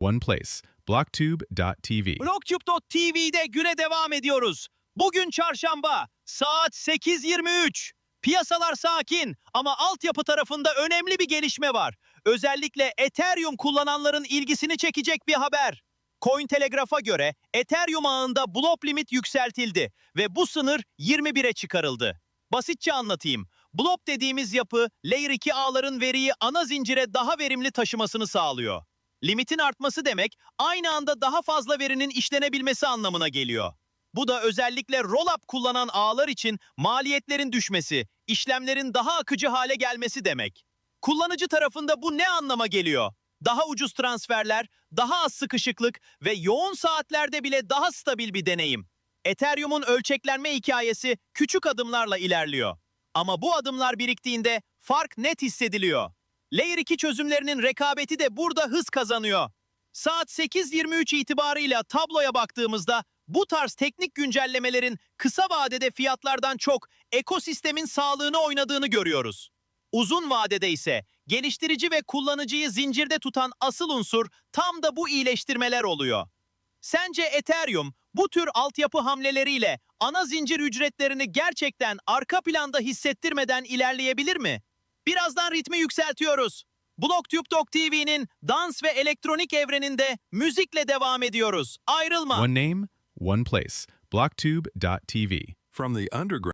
one place. Blocktube.tv. Blocktube.tv'de güne devam ediyoruz. Bugün çarşamba, saat 8.23. Piyasalar sakin ama altyapı tarafında önemli bir gelişme var. Özellikle Ethereum kullananların ilgisini çekecek bir haber. Cointelegraph'a göre Ethereum ağında block limit yükseltildi ve bu sınır 21'e çıkarıldı. Basitçe anlatayım. Blob dediğimiz yapı, Layer 2 ağların veriyi ana zincire daha verimli taşımasını sağlıyor. Limitin artması demek, aynı anda daha fazla verinin işlenebilmesi anlamına geliyor. Bu da özellikle roll-up kullanan ağlar için maliyetlerin düşmesi, işlemlerin daha akıcı hale gelmesi demek. Kullanıcı tarafında bu ne anlama geliyor? Daha ucuz transferler, daha az sıkışıklık ve yoğun saatlerde bile daha stabil bir deneyim. Ethereum'un ölçeklenme hikayesi küçük adımlarla ilerliyor. Ama bu adımlar biriktiğinde fark net hissediliyor. Layer 2 çözümlerinin rekabeti de burada hız kazanıyor. Saat 8.23 itibarıyla tabloya baktığımızda bu tarz teknik güncellemelerin kısa vadede fiyatlardan çok ekosistemin sağlığını oynadığını görüyoruz. Uzun vadede ise geliştirici ve kullanıcıyı zincirde tutan asıl unsur tam da bu iyileştirmeler oluyor. Sence Ethereum bu tür altyapı hamleleriyle ana zincir ücretlerini gerçekten arka planda hissettirmeden ilerleyebilir mi? Birazdan ritmi yükseltiyoruz. Blocktube.tv'nin dans ve elektronik evreninde müzikle devam ediyoruz. Ayrılma. One name, one place. Blocktube.tv. From the underground.